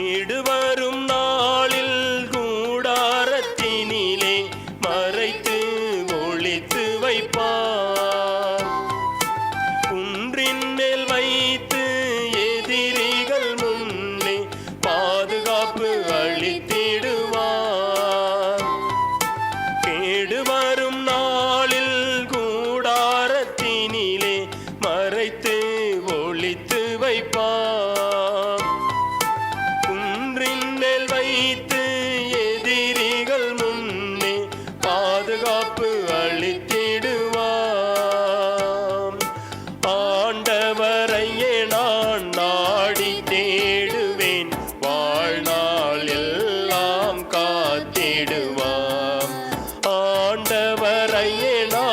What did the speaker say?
வீடு வரும் நாளில் கூடாரத்தினிலே மறைத்து ஒழித்து வைப்பார். குன்றின் மேல் வைத்து எதிரிகள் முன்னே பாதுகாப்பு அளித்திடுவார். கேடு வரும் நாளில் கூடாரத்தினிலே மறைத்து ஒழித்து வைப்பார். மேல் வைத்து எதிரிகள் முன்னே பாதுகாப்பு அளித்திடுவாம். ஆண்டவரையே நான் நாடி தேடுவேன். வாழ்நாள் எல்லாம் காத்திடுவாம். ஆண்டவரையே நான்